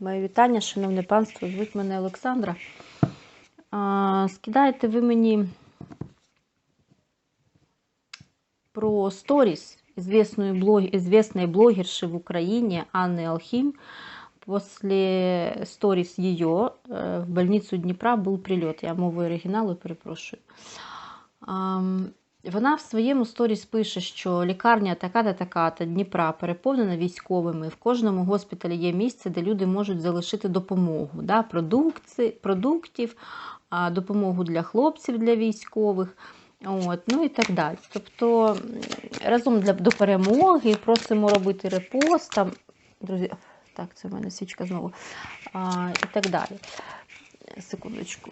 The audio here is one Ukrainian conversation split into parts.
Моє вітання, шановне панство, звуть мене Олександра. А, скидаєте ви мені про сторіс известной блогерши в Украине Анны Алхим. После сторіс ее в больницу Дніпра був прильот. Я мовою оригіналу перепрошую. Вона в своєму сторіс пише, що лікарня така-та така-та Дніпра переповнена військовими. В кожному госпіталі є місце, де люди можуть залишити допомогу, да, продуктів, допомогу для хлопців, для військових. От, ну і так далі. Тобто разом для, до перемоги просимо робити репост. Там, друзі, так, це в мене свічка знову. А, і так далі. Секундочку.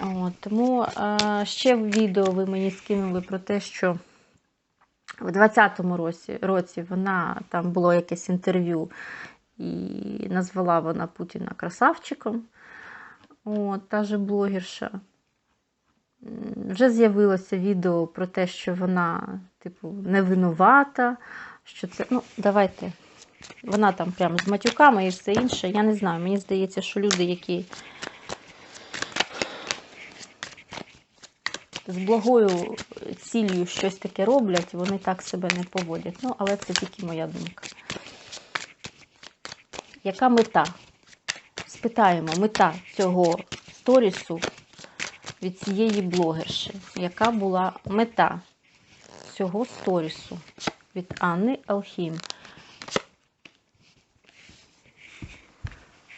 От, тому а, ще в відео ви мені скинули про те, що в 20-му році, році вона там було якесь інтерв'ю, і назвала вона Путіна красавчиком. От, та же блогерша. Вже з'явилося відео про те, що вона, типу, не винувата, що це. Ну, давайте. Вона там прямо з матюками і все інше. Я не знаю. Мені здається, що люди, які з благою ціллю щось таке роблять, вони так себе не поводять. Ну, але це тільки моя думка. Яка мета? Спитаємо, мета цього сторісу від цієї блогерші. Яка була мета цього сторісу від Анни Алхім?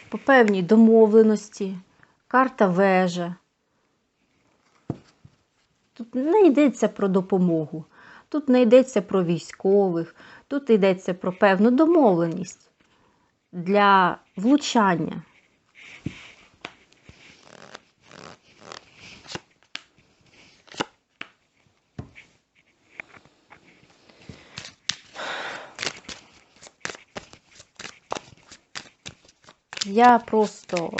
По певній домовленості, карта вежа. Тут не йдеться про допомогу, тут не йдеться про військових, тут йдеться про певну домовленість для влучання. Я просто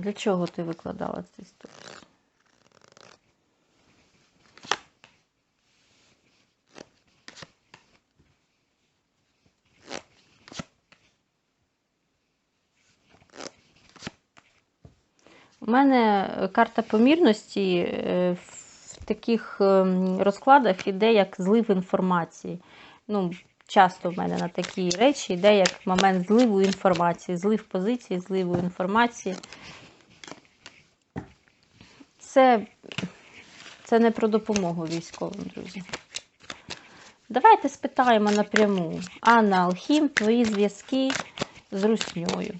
Для чого ти викладала цей сторіс? У мене карта помірності е, в таких ем, розкладах іде як злив інформації. Ну, часто в мене на такі речі йде як момент зливу інформації, злив позиції, зливу інформації. Це, це не про допомогу військовим, друзі. Давайте спитаємо напряму. Анна Алхім, твої зв'язки з русньою.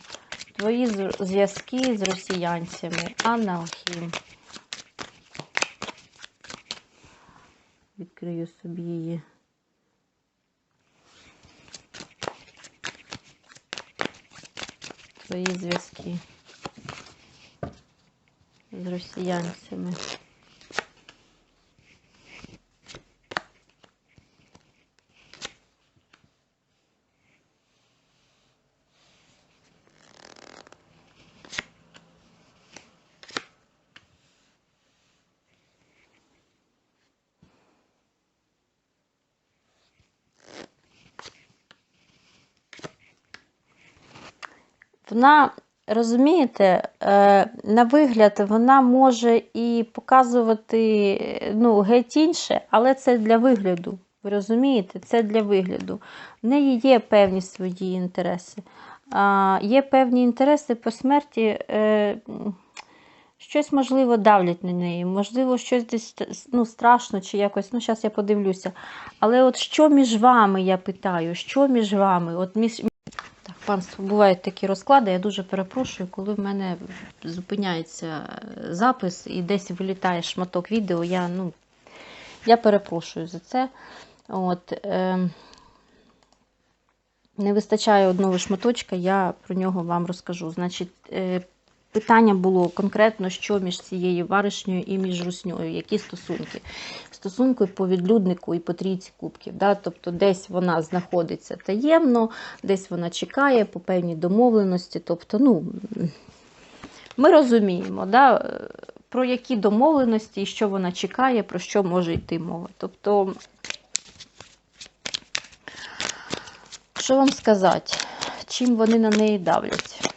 Твої зв'язки з росіянцями. Анна Алхім. Відкрию собі її. Твої зв'язки з росіянцями. Вона, розумієте, е, на вигляд вона може і показувати ну, геть інше, але це для вигляду. Ви розумієте? Це для вигляду. В неї є певні свої інтереси. Є певні інтереси по смерті. е, Щось, можливо, давлять на неї, можливо, щось десь ну, страшно чи якось. Ну, зараз я подивлюся. Але от що між вами, я питаю, що між вами? От між, панство, бувають такі розклади. Я дуже перепрошую, коли в мене зупиняється запис і десь вилітає шматок відео. Я, ну, я перепрошую за це. От, е, не вистачає одного шматочка, я про нього вам розкажу. Значить, е, питання було конкретно, що між цією баришнею і між русньою, які стосунки. Стосунки по відлюднику і по трійці кубків. Да? Тобто десь вона знаходиться таємно, десь вона чекає по певній домовленості. Тобто, ну, ми розуміємо, да? про які домовленості і що вона чекає, про що може йти мова. Тобто, що вам сказати, чим вони на неї давлять?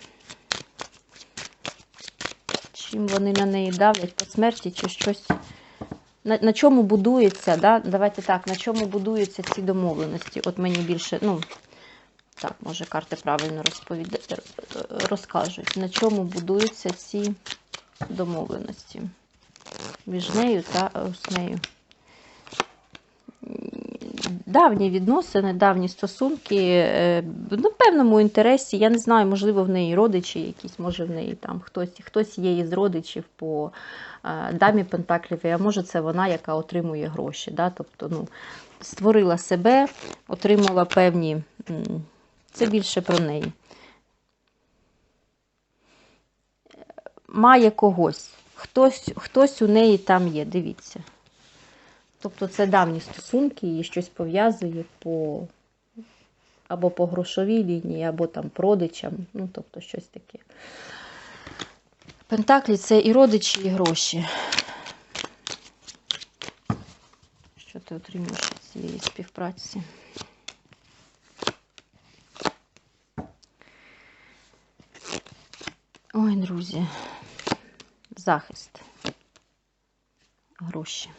Чим вони на неї давлять по смерті чи щось. На, на чому будується, да? давайте так, на чому будуються ці домовленості? От мені більше, ну, так, може, карти правильно розкажуть, на чому будуються ці домовленості між нею та нею. Давні відносини, давні стосунки, е, ну, в певному інтересі, я не знаю, можливо, в неї родичі якісь, може в неї там хтось хтось є із родичів по е, дамі Пентаклів, а може це вона, яка отримує гроші. Да? Тобто, ну, створила себе, отримала певні. Це більше про неї. Має когось. Хтось, хтось у неї там є, дивіться. Тобто це давні стосунки, її щось пов'язує по або по грошовій лінії, або там продичам, ну, тобто щось таке. Пентаклі це і родичі, і гроші. Що ти отримуєш від цієї співпраці? Ой, друзі, захист, гроші.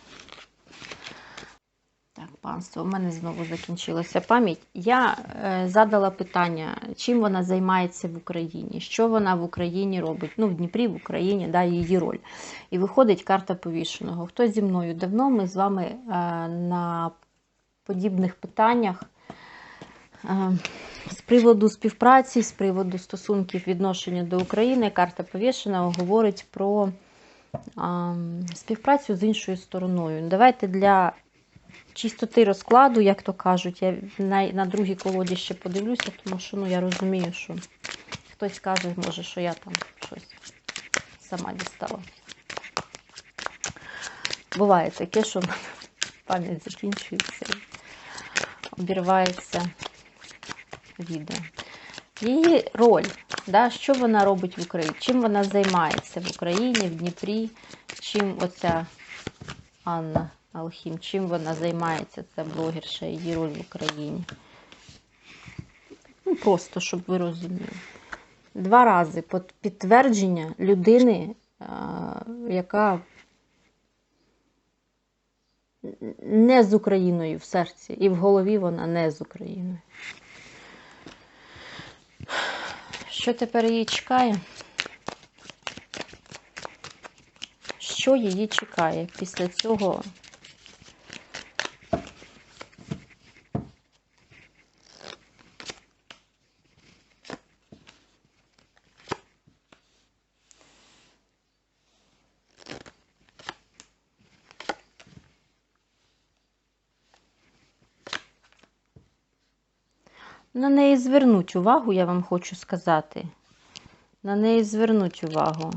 Панство, у мене знову закінчилася пам'ять. Я е, задала питання, чим вона займається в Україні, що вона в Україні робить. Ну, в Дніпрі, в Україні, да, її роль. І виходить карта повішеного. Хто зі мною давно ми з вами е, на подібних питаннях. Е, з приводу співпраці, з приводу стосунків відношення до України, карта повішеного говорить про співпрацю з іншою стороною. Давайте для чистоти розкладу, як то кажуть, я на на другій колоді ще подивлюся, тому що ну, я розумію, що хтось каже, може, що я там щось сама дістала. Буває таке, що пам'ять закінчується, обірвається відео. Її роль, да, що вона робить в Україні, чим вона займається в Україні, в Дніпрі, чим оця Анна Алхім, чим вона займається, ця блогерша, її роль в Україні. Ну, Просто, щоб ви розуміли. Два рази підтвердження людини, яка не з Україною в серці, і в голові вона не з Україною. Що тепер її чекає? Що її чекає після цього? На неї звернуть увагу, я вам хочу сказати. На неї звернуть увагу.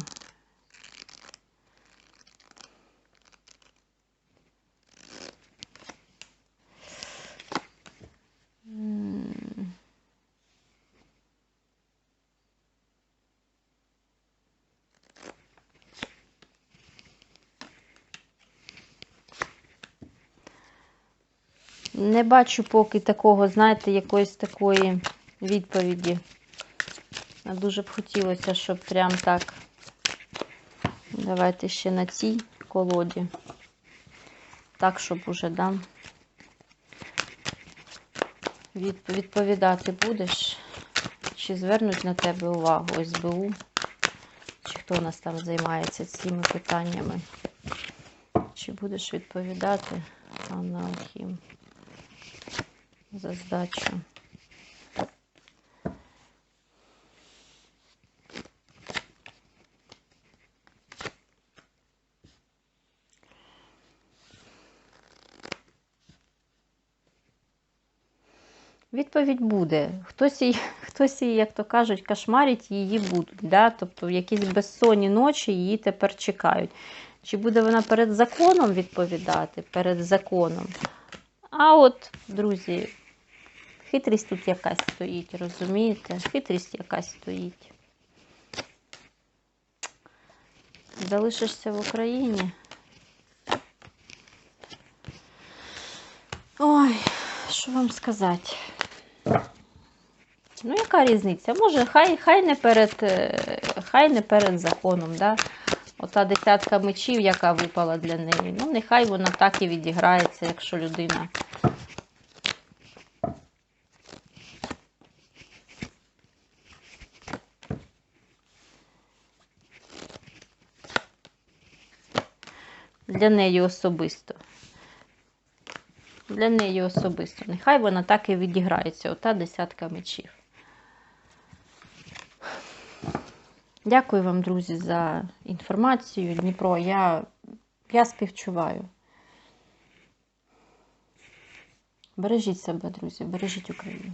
Не бачу поки такого, знаєте, якоїсь такої відповіді. Дуже б хотілося, щоб прям так. Давайте ще на цій колоді. Так, щоб уже, да. Відповідати будеш. Чи звернуть на тебе увагу СБУ? Чи хто у нас там займається цими питаннями? Чи будеш відповідати, Анна Алхім? За здачу. Відповідь буде. Хтось її, хтось її, як то кажуть, кошмарить її будуть. Да? Тобто якісь безсонні ночі її тепер чекають. Чи буде вона перед законом відповідати? Перед законом. А от, друзі, Хитрість тут якась стоїть, розумієте? Хитрість якась стоїть. Залишишся в Україні. Ой, що вам сказати? Ну, яка різниця? Може, хай, хай, не перед, е, хай не перед законом, да? Ота десятка мечів, яка випала для неї. Ну, нехай вона так і відіграється, якщо людина. Для неї особисто. Для неї особисто. Нехай вона так і відіграється, ота десятка мечів. Дякую вам, друзі, за інформацію. Дніпро, я, я співчуваю. Бережіть себе, друзі, бережіть Україну.